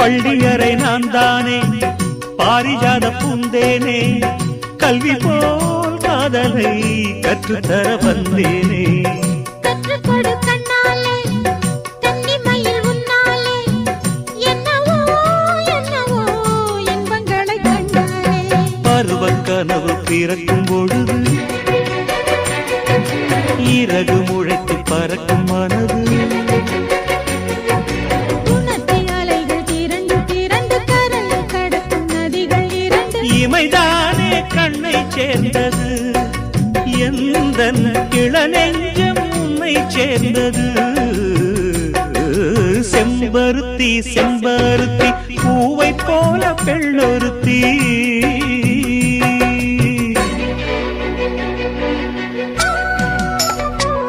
பள்ளியறை நான் தானே பாரிஜாத பூந்தேனே கல்வி போல் காதலை கற்றுத்தர வந்தேனே. கனவு பிறக்கும் பொழுது இறகு முளைத்து பறக்கும் மனது. இமைதானே கண்ணை சேர்ந்தது. எந்த இளநெஞ்சம் உன்னை சேர்ந்தது. செம்பருத்தி செம்பருத்தி பூவை போல பெண்ணொருத்தி